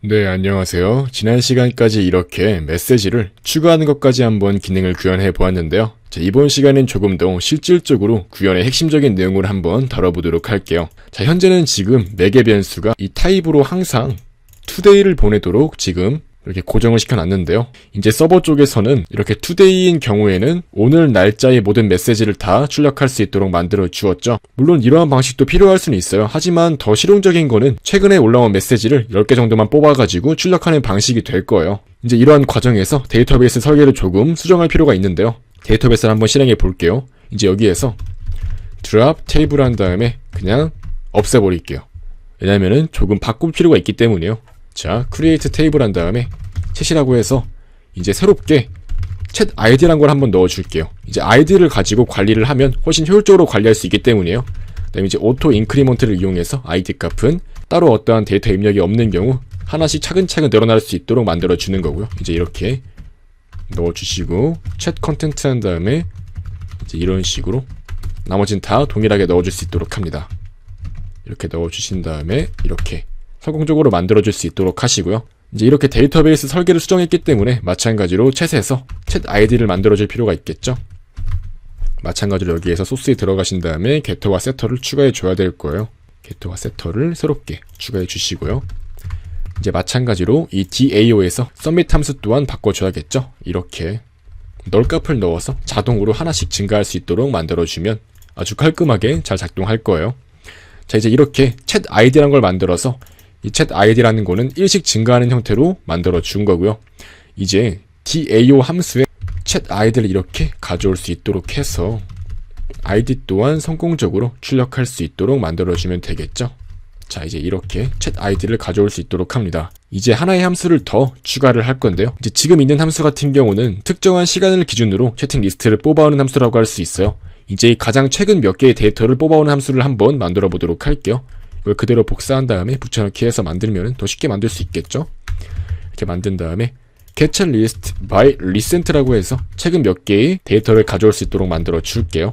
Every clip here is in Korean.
네, 안녕하세요. 지난 시간까지 이렇게 메시지를 추가하는 것까지 한번 기능을 구현해 보았는데요. 자, 이번 시간엔 조금 더 실질적으로 구현의 핵심적인 내용을 한번 다뤄보도록 할게요. 자, 현재는 지금 매개 변수가 이 타입으로 항상 투데이를 보내도록 지금 이렇게 고정을 시켜놨는데요. 이제 서버 쪽에서는 이렇게 투데이인 경우에는 오늘 날짜의 모든 메시지를 다 출력할 수 있도록 만들어 주었죠. 물론 이러한 방식도 필요할 수는 있어요. 하지만 더 실용적인 거는 최근에 올라온 메시지를 10개 정도만 뽑아가지고 출력하는 방식이 될 거예요. 이제 이러한 과정에서 데이터베이스 설계를 조금 수정할 필요가 있는데요. 데이터베이스를 한번 실행해 볼게요. 이제 여기에서 드랍 테이블 한 다음에 그냥 없애버릴게요. 왜냐면은 조금 바꿀 필요가 있기 때문이에요. 자, 크리에이트 테이블 한 다음에 챗이라고 해서 이제 새롭게 챗 아이디란 걸 한번 넣어줄게요. 이제 아이디를 가지고 관리를 하면 훨씬 효율적으로 관리할 수 있기 때문이에요. 그다음에 이제 오토 인크리먼트를 이용해서 아이디 값은 따로 어떠한 데이터 입력이 없는 경우 하나씩 차근차근 늘어날 수 있도록 만들어 주는 거고요. 이제 이렇게 넣어주시고 챗 컨텐트 한 다음에 이제 이런 식으로 나머지는 다 동일하게 넣어줄 수 있도록 합니다. 이렇게 넣어주신 다음에 이렇게 성공적으로 만들어줄 수 있도록 하시고요. 이제 이렇게 데이터베이스 설계를 수정했기 때문에 마찬가지로 챗에서 챗 아이디를 만들어줄 필요가 있겠죠. 마찬가지로 여기에서 소스에 들어가신 다음에 게터와 세터를 추가해 줘야 될 거예요. 게터와 세터를 새롭게 추가해 주시고요. 이제 마찬가지로 이 DAO에서 서밋 함수 또한 바꿔줘야겠죠. 이렇게 널값을 넣어서 자동으로 하나씩 증가할 수 있도록 만들어주면 아주 깔끔하게 잘 작동할 거예요. 자 이제 이렇게 챗 아이디라는 걸 만들어서 이챗 아이디라는 거는 일씩 증가하는 형태로 만들어 준 거고요. 이제 DAO 함수에 챗 아이디를 이렇게 가져올 수 있도록 해서 아이디 또한 성공적으로 출력할 수 있도록 만들어 주면 되겠죠. 자, 이제 이렇게 챗 아이디를 가져올 수 있도록 합니다. 이제 하나의 함수를 더 추가를 할 건데요. 이제 지금 있는 함수 같은 경우는 특정한 시간을 기준으로 채팅 리스트를 뽑아오는 함수라고 할 수 있어요. 이제 가장 최근 몇 개의 데이터를 뽑아오는 함수를 한번 만들어 보도록 할게요. 이걸 그대로 복사한 다음에 붙여넣기 해서 만들면 더 쉽게 만들 수 있겠죠? 이렇게 만든 다음에 get list by recent라고 해서 최근 몇 개의 데이터를 가져올 수 있도록 만들어 줄게요.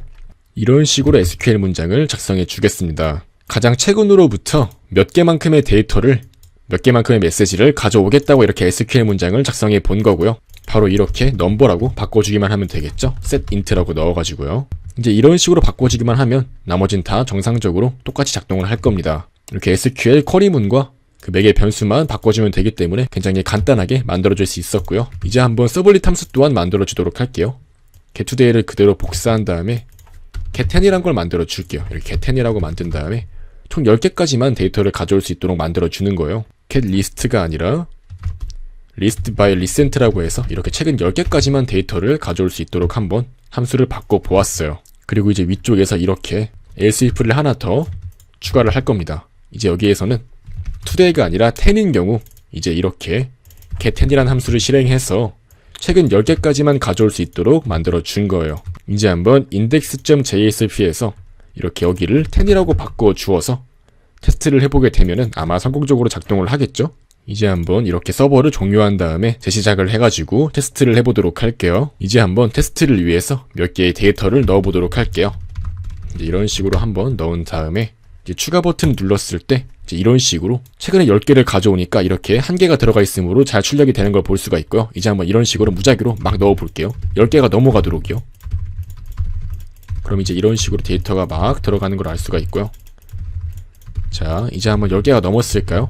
이런 식으로 SQL 문장을 작성해 주겠습니다. 가장 최근으로부터 몇 개만큼의 데이터를 몇 개만큼의 메시지를 가져오겠다고 이렇게 SQL 문장을 작성해 본 거고요. 바로 이렇게 넘버라고 바꿔주기만 하면 되겠죠. set int라고 넣어가지고요. 이제 이런 식으로 바꿔주기만 하면 나머진 다 정상적으로 똑같이 작동을 할 겁니다. 이렇게 SQL 쿼리문과 그 매개 변수만 바꿔주면 되기 때문에 굉장히 간단하게 만들어줄 수 있었고요. 이제 한번 서블릿 함수 또한 만들어주도록 할게요. getToday를 그대로 복사한 다음에 get10이란 걸 만들어 줄게요. 이렇게 get10이라고 만든 다음에 총 10개까지만 데이터를 가져올 수 있도록 만들어 주는 거예요. get list가 아니라 list by recent라고 해서 이렇게 최근 10개까지만 데이터를 가져올 수 있도록 한번 함수를 바꿔 보았어요. 그리고 이제 위쪽에서 이렇게 else if를 하나 더 추가를 할 겁니다. 이제 여기에서는 today가 아니라 10인 경우 이제 이렇게 get10이라는 함수를 실행해서 최근 10개까지만 가져올 수 있도록 만들어 준 거예요. 이제 한번 index.jsp에서 이렇게 여기를 10이라고 바꿔 주어서 테스트를 해보게 되면은 아마 성공적으로 작동을 하겠죠? 이제 한번 이렇게 서버를 종료한 다음에 재시작을 해가지고 테스트를 해보도록 할게요. 이제 한번 테스트를 위해서 몇 개의 데이터를 넣어보도록 할게요. 이런 식으로 한번 넣은 다음에 추가 버튼 눌렀을 때 이런 식으로 최근에 10개를 가져오니까 이렇게 한 개가 들어가 있으므로 잘 출력이 되는 걸 볼 수가 있고요. 이제 한번 이런 식으로 무작위로 막 넣어볼게요. 10개가 넘어가도록요. 그럼 이제 이런 식으로 데이터가 막 들어가는 걸 알 수가 있고요. 자, 이제 한번 10개가 넘었을까요?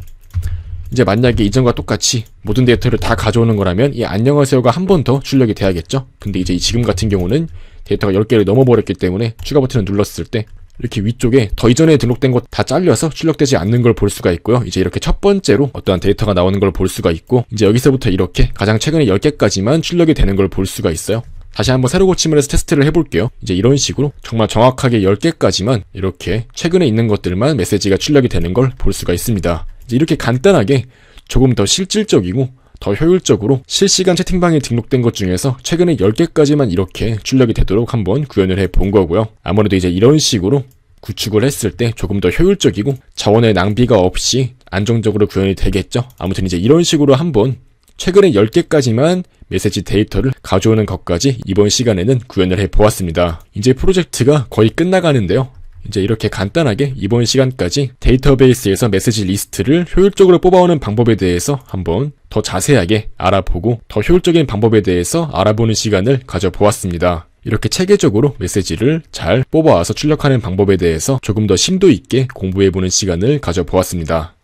이제 만약에 이전과 똑같이 모든 데이터를 다 가져오는 거라면 이 안녕하세요가 한 번 더 출력이 돼야겠죠? 근데 이제 지금 같은 경우는 데이터가 10개를 넘어버렸기 때문에 추가 버튼을 눌렀을 때 이렇게 위쪽에 더 이전에 등록된 것 다 잘려서 출력되지 않는 걸 볼 수가 있고요. 이제 이렇게 첫 번째로 어떠한 데이터가 나오는 걸 볼 수가 있고 이제 여기서부터 이렇게 가장 최근에 10개까지만 출력이 되는 걸 볼 수가 있어요. 다시 한번 새로 고침을 해서 테스트를 해볼게요. 이제 이런 식으로 정말 정확하게 10개까지만 이렇게 최근에 있는 것들만 메시지가 출력이 되는 걸 볼 수가 있습니다. 이렇게 간단하게 조금 더 실질적이고 더 효율적으로 실시간 채팅방에 등록된 것 중에서 최근에 10개까지만 이렇게 출력이 되도록 한번 구현을 해 본 거고요. 아무래도 이제 이런 식으로 구축을 했을 때 조금 더 효율적이고 자원의 낭비가 없이 안정적으로 구현이 되겠죠. 아무튼 이제 이런 식으로 한번 최근에 10개까지만 메시지 데이터를 가져오는 것까지 이번 시간에는 구현을 해 보았습니다. 이제 프로젝트가 거의 끝나가는데요. 이제 이렇게 간단하게 이번 시간까지 데이터베이스에서 메시지 리스트를 효율적으로 뽑아오는 방법에 대해서 한번 더 자세하게 알아보고 더 효율적인 방법에 대해서 알아보는 시간을 가져보았습니다. 이렇게 체계적으로 메시지를 잘 뽑아와서 출력하는 방법에 대해서 조금 더 심도 있게 공부해보는 시간을 가져보았습니다.